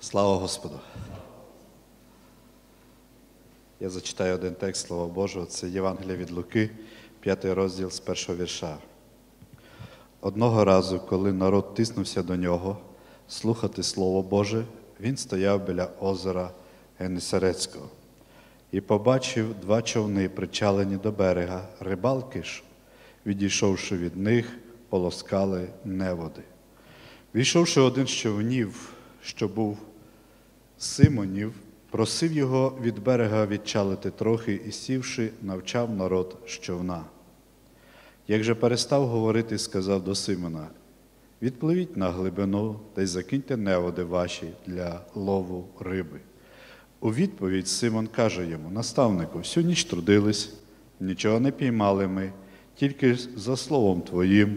Слава Господу! Я зачитаю один текст Слова Божого, це Євангелія від Луки, 5 розділ з першого вірша. Одного разу, коли народ тиснувся до нього слухати Слово Боже, він стояв біля озера Генесарецького і побачив два човни, причалені до берега, рибалки ж, відійшовши від них, полоскали неводи. Війшовши один з човнів, що був Симонів, просив його від берега відчалити трохи і, сівши, навчав народ з човна. Як же перестав говорити, сказав до Симона: відпливіть на глибину та й закиньте неводи ваші для лову риби. У відповідь Симон каже йому: наставнику, всю ніч трудились, нічого не піймали ми, тільки за словом твоїм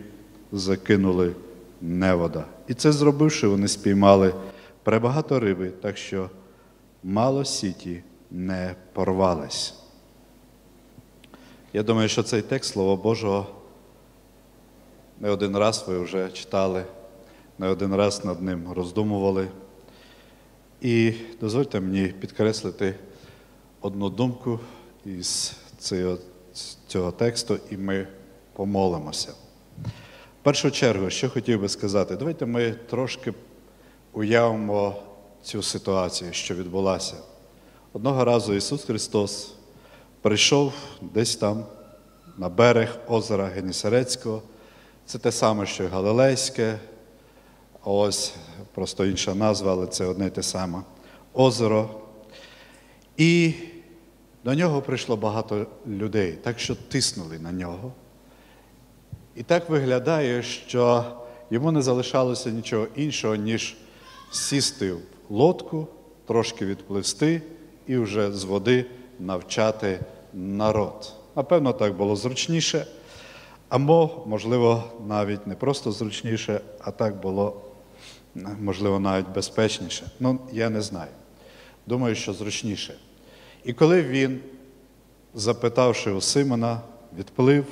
закинули невода. І це зробивши, вони спіймали пребагато риби, так що мало сіті не порвались. Я думаю, що цей текст Слова Божого не один раз ви вже читали, не один раз над ним роздумували. І дозвольте мені підкреслити одну думку із цього, цього тексту, і ми помолимося. В першу чергу, що хотів би сказати, давайте ми трошки уявимо цю ситуацію, що відбулася. Одного разу Ісус Христос прийшов десь там на берег озера Генісарецького. Це те саме, що й Галилейське, ось просто інша назва, але це одне й те саме озеро. І до нього прийшло багато людей, так що тиснули на нього. І так виглядає, що йому не залишалося нічого іншого, ніж сісти в лодку, трошки відпливсти і вже з води навчати народ. Напевно, так було зручніше, або, можливо, навіть не просто зручніше, а так було, можливо, навіть безпечніше. Ну, я не знаю. Думаю, що зручніше. І коли він, запитавши у Симона, відплив,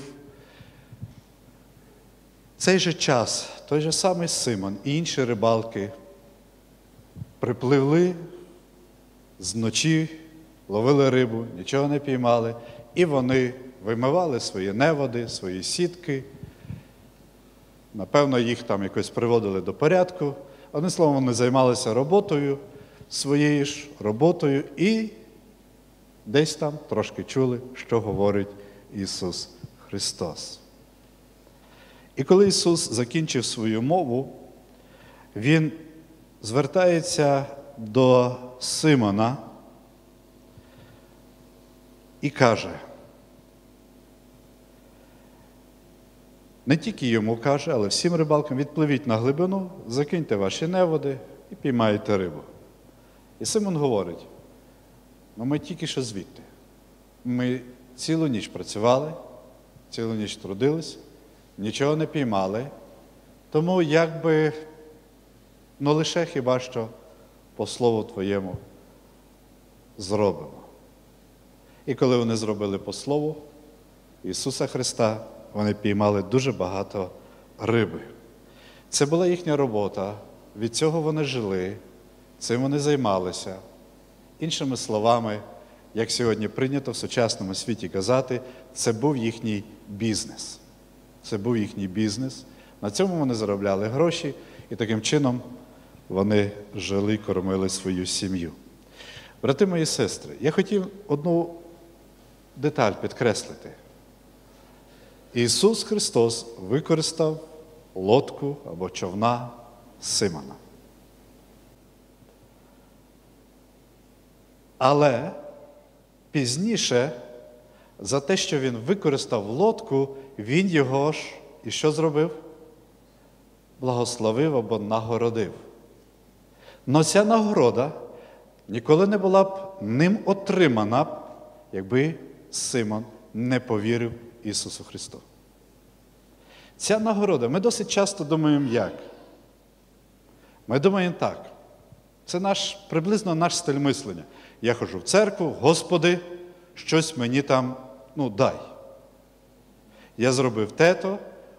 цей же час, той же самий Симон і інші рибалки припливли зночі, ловили рибу, нічого не піймали, і вони вимивали свої неводи, свої сітки. Напевно, їх там якось приводили до порядку. Одним словом, вони займалися роботою, своєю ж роботою і десь там трошки чули, що говорить Ісус Христос. І коли Ісус закінчив свою мову, Він звертається до Симона і каже, не тільки йому каже, але всім рибалкам відпливіть на глибину, закиньте ваші неводи і піймайте рибу. І Симон говорить: ну ми тільки що звідти. Ми цілу ніч працювали, цілу ніч трудились, нічого не піймали. Тому якби, ну лише хіба що по слову Твоєму зробимо. І коли вони зробили по слову Ісуса Христа, вони піймали дуже багато риби. Це була їхня робота, від цього вони жили, цим вони займалися. Іншими словами, як сьогодні прийнято в сучасному світі казати, це був їхній бізнес. Це був їхній бізнес. На цьому вони заробляли гроші і таким чином вони жили, кормили свою сім'ю. Брати мої сестри, я хотів одну деталь підкреслити. Ісус Христос використав лодку або човна Симона. Але пізніше, за те, що він використав лодку, він його ж і що зробив? Благословив або нагородив. Но ця нагорода ніколи не була б ним отримана, якби Симон не повірив Ісусу Христу. Ця нагорода, ми досить часто думаємо, як? Ми думаємо так. Це наш, приблизно наш стиль мислення. Я ходжу в церкву, Господи, щось мені там ну, дай. Я зробив тето,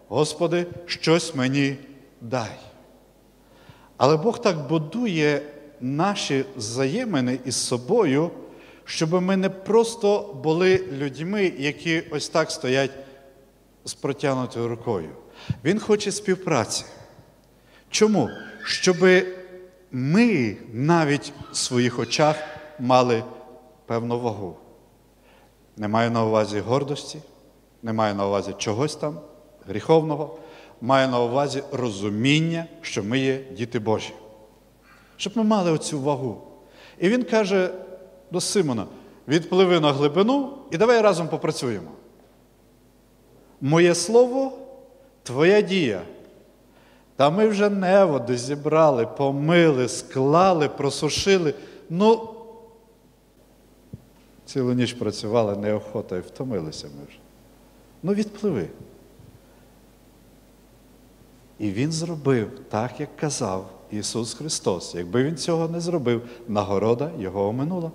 Господи, щось мені дай. Але Бог так будує наші взаємини із собою, щоб ми не просто були людьми, які ось так стоять з протягнутою рукою. Він хоче співпраці. Чому? Щоб ми навіть в своїх очах мали певну вагу. Не маю на увазі гордості, не маю на увазі чогось там гріховного, маю на увазі розуміння, що ми є діти Божі. Щоб ми мали оцю вагу. І він каже до Симона: відпливи на глибину і давай разом попрацюємо. Моє слово, твоя дія. Та ми вже неводи зібрали, помили, склали, просушили. Ну, цілу ніч працювали неохота і втомилися ми вже. Ну, відпливи. І Він зробив так, як казав Ісус Христос. Якби Він цього не зробив, нагорода його оминула.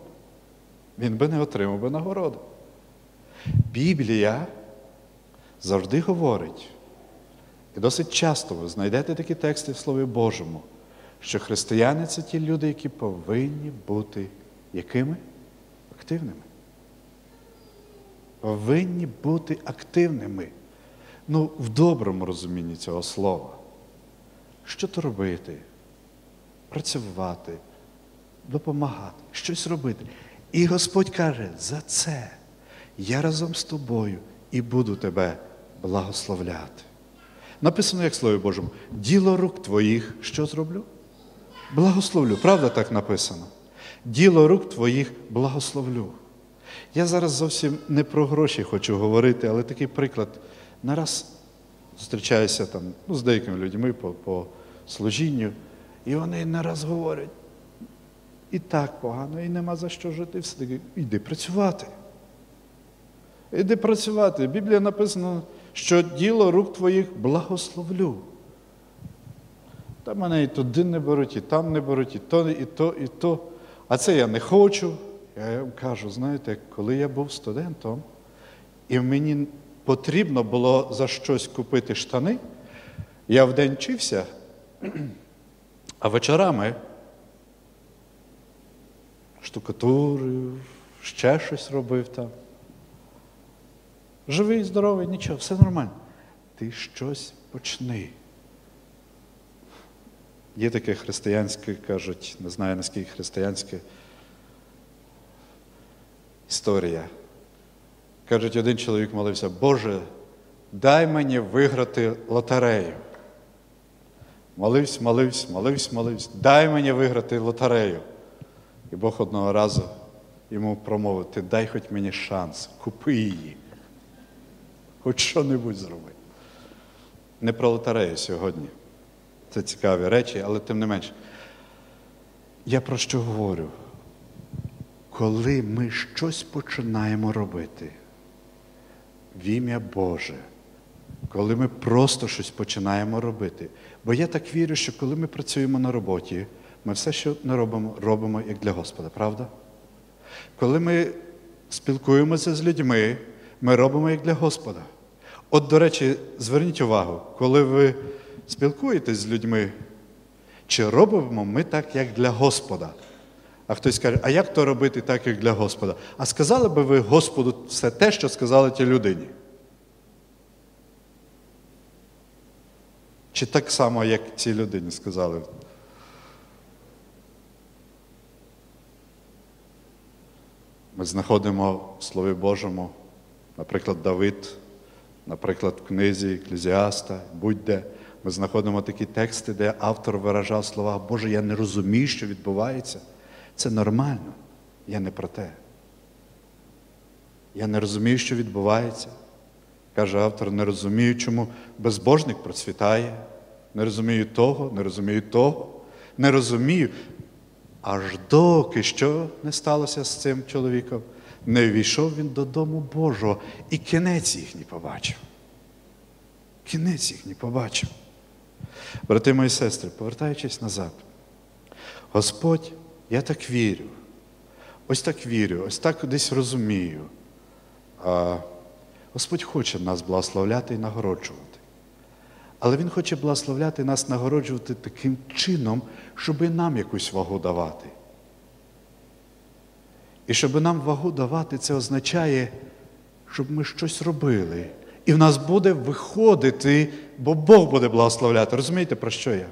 Він би не отримав би нагороду. Біблія завжди говорить, і досить часто ви знайдете такі тексти в Слові Божому, що християни це ті люди, які повинні бути якими? Активними. Повинні бути активними. Ну, в доброму розумінні цього слова. Що то робити? Працювати, допомагати, щось робити. І Господь каже, за це я разом з тобою і буду тебе благословляти. Написано, як Слові Божому, діло рук твоїх, що зроблю? Благословлю. Правда так написано? Діло рук твоїх благословлю. Я зараз зовсім не про гроші хочу говорити, але такий приклад. Нараз зустрічаюся там ну, з деякими людьми по, по служінню, і вони нараз говорять, і так погано, і нема за що жити. Все таки, іди працювати. Іди працювати. Біблія написано, що діло рук твоїх благословлю. Та мене і туди не беруть, і там не беруть, і то, і то, і то. А це я не хочу. Я вам кажу, знаєте, коли я був студентом, і мені потрібно було за щось купити штани, я вдень вчився, а вечорами штукатурив, ще щось робив там. Живий, здоровий, нічого, все нормально. Ти щось почни. Є таке християнське, кажуть, не знаю наскільки християнське історія. Кажуть, один чоловік молився, Боже, дай мені виграти лотерею. Молився, молився, молився, молився, дай мені виграти лотерею. І Бог одного разу йому промовив, ти дай хоч мені шанс, купи її. Хоч що-небудь зроби. Не про лотерею сьогодні. Це цікаві речі, але тим не менш. Я про що говорю? Коли ми щось починаємо робити в ім'я Боже, коли ми просто щось починаємо робити. Бо я так вірю, що коли ми працюємо на роботі, ми все, що не робимо, робимо як для Господа, правда? Коли ми спілкуємося з людьми, ми робимо як для Господа. От, до речі, зверніть увагу, коли ви спілкуєтесь з людьми, чи робимо ми так, як для Господа? А хтось каже, а як то робити так, як для Господа? А сказали би ви Господу все те, що сказали тій людині? Чи так само, як цій людині сказали? Ми знаходимо в Слові Божому, наприклад, Давид, наприклад, в книзі Еклезіаста, будь-де. Ми знаходимо такі тексти, де автор виражав слова, Боже, я не розумію, що відбувається. Це нормально. Я не про те. Я не розумію, що відбувається. Каже автор, не розумію, чому безбожник процвітає. Не розумію того, не розумію того, не розумію. Аж доки що не сталося з цим чоловіком, не війшов він додому Божого і кінець їхній побачив. Кінець їхній побачив. Брати мої сестри, повертаючись назад, Господь, я так вірю, ось так вірю, ось так десь розумію. А Господь хоче нас благословляти і нагороджувати. Але Він хоче благословляти нас, нагороджувати таким чином, щоб і нам якусь вагу давати. І щоб нам вагу давати, це означає, щоб ми щось робили. І в нас буде виходити, бо Бог буде благословляти. Розумієте, про що я?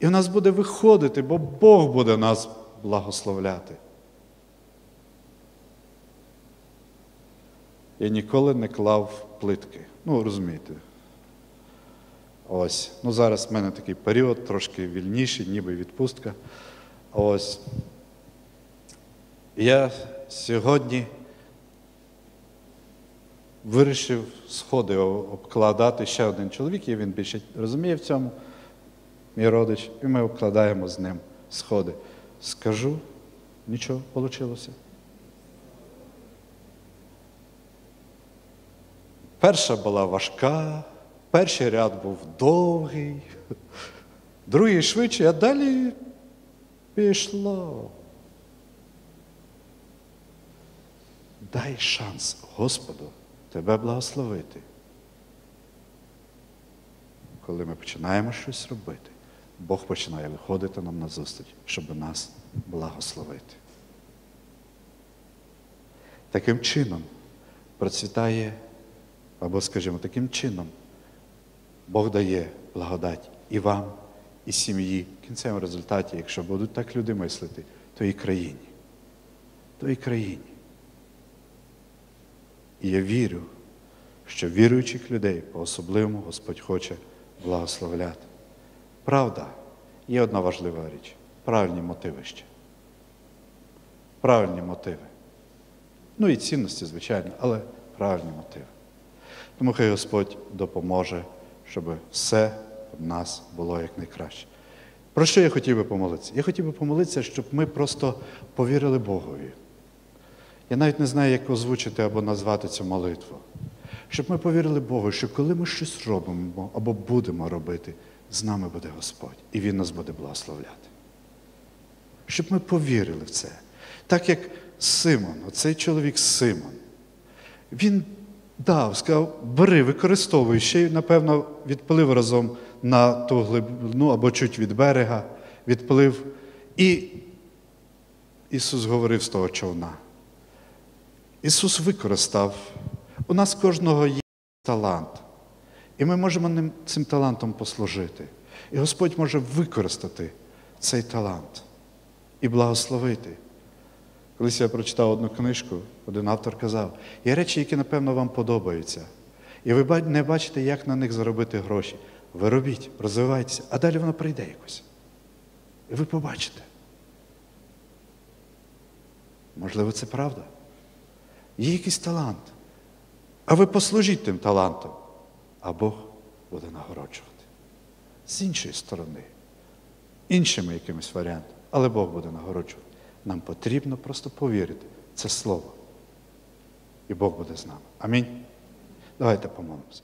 І в нас буде виходити, бо Бог буде нас благословляти. Я ніколи не клав плитки. Ну, розумієте. Ось. Ну, зараз в мене такий період, трошки вільніший, ніби відпустка. Ось. Я сьогодні вирішив сходи обкладати ще один чоловік, і він більше розуміє в цьому, мій родич, і ми обкладаємо з ним сходи. Скажу, нічого вийшло. Перша була важка, перший ряд був довгий, другий швидший, а далі пішло. Дай шанс Господу тебе благословити. Коли ми починаємо щось робити, Бог починає виходити нам на зустріч, щоб нас благословити. Таким чином процвітає, або, скажімо, таким чином Бог дає благодать і вам, і сім'ї. В кінцевому результаті, якщо будуть так люди мислити, то і країні. То і країні. І я вірю, що віруючих людей по-особливому Господь хоче благословляти. Правда, є одна важлива річ правильні мотиви ще. Правильні мотиви. Ну і цінності, звичайно, але правильні мотиви. Тому хай Господь допоможе, щоб все в нас було якнайкраще. Про що я хотів би помолитися? Я хотів би помолитися, щоб ми просто повірили Богові. Я навіть не знаю, як озвучити або назвати цю молитву. Щоб ми повірили Богу, що коли ми щось робимо або будемо робити, з нами буде Господь, і Він нас буде благословляти. Щоб ми повірили в це. Так як Симон, оцей чоловік Симон, він дав, сказав, бери, використовуй, ще й, напевно, відплив разом на ту глибину або чуть від берега, відплив. І Ісус говорив з того човна. Ісус використав. У нас кожного є талант. І ми можемо ним, цим талантом послужити. І Господь може використати цей талант і благословити. Колись я прочитав одну книжку, один автор казав, є речі, які, напевно, вам подобаються. І ви не бачите, як на них заробити гроші. Ви робіть, розвивайтеся, а далі воно прийде якось. І ви побачите. Можливо, це правда. Є якийсь талант. А ви послужіть тим талантом, а Бог буде нагороджувати. З іншої сторони, іншими якимось варіантами, але Бог буде нагороджувати. Нам потрібно просто повірити. Це слово. І Бог буде з нами. Амінь. Давайте помолимося.